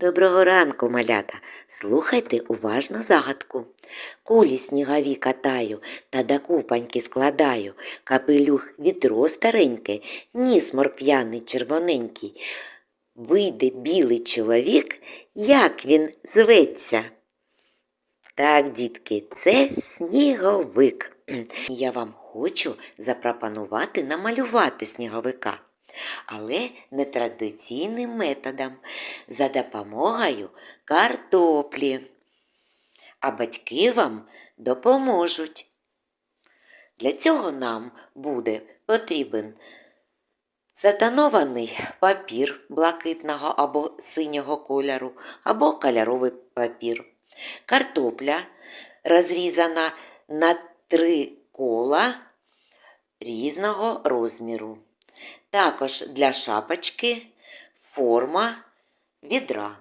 Доброго ранку, малята. Слухайте уважно загадку. Кулі снігові катаю та до купаньки складаю. Капелюх відро стареньке, ніс морп'яний червоненький. Вийде білий чоловік, як він зветься? Так, дітки, це сніговик. Я вам хочу запропонувати намалювати сніговика, але не традиційним методом, за допомогою картоплі. А батьки вам допоможуть. Для цього нам буде потрібен затонований папір блакитного або синього кольору, або кольоровий папір. Картопля розрізана на три кола різного розміру. Також для шапочки форма відра.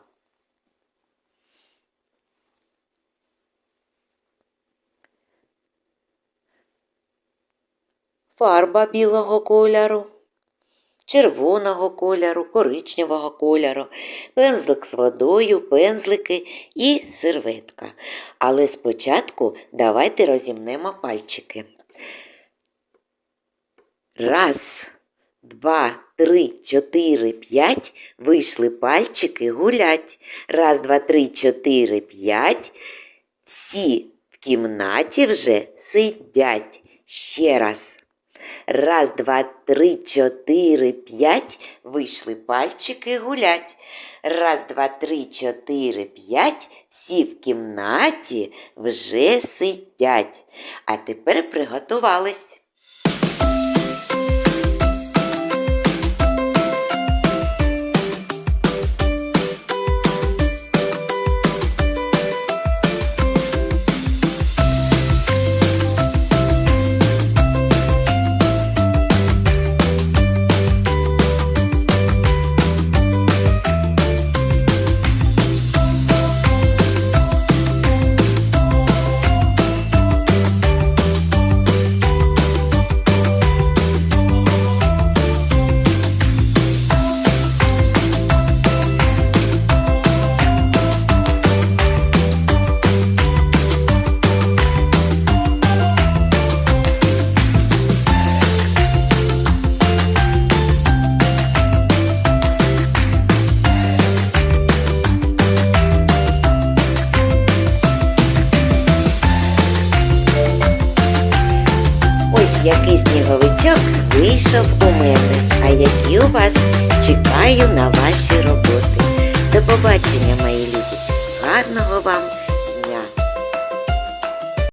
Фарба білого кольору, червоного кольору, коричневого кольору, пензлик з водою, пензлики і серветка. Але спочатку давайте розімнемо пальчики. Раз, два, три, чотири, п'ять. Вийшли пальчики гулять. Раз, два, три, чотири, п'ять. Всі в кімнаті вже сидять. Ще раз. Раз, два, три, чотири, п'ять. Вийшли пальчики гулять. Раз, два, три, чотири, п'ять. Всі в кімнаті вже сидять. А тепер приготувались. Який сніговичок вийшов у мене, а які у вас чекаю на ваші роботи. До побачення, мої любі. Гарного вам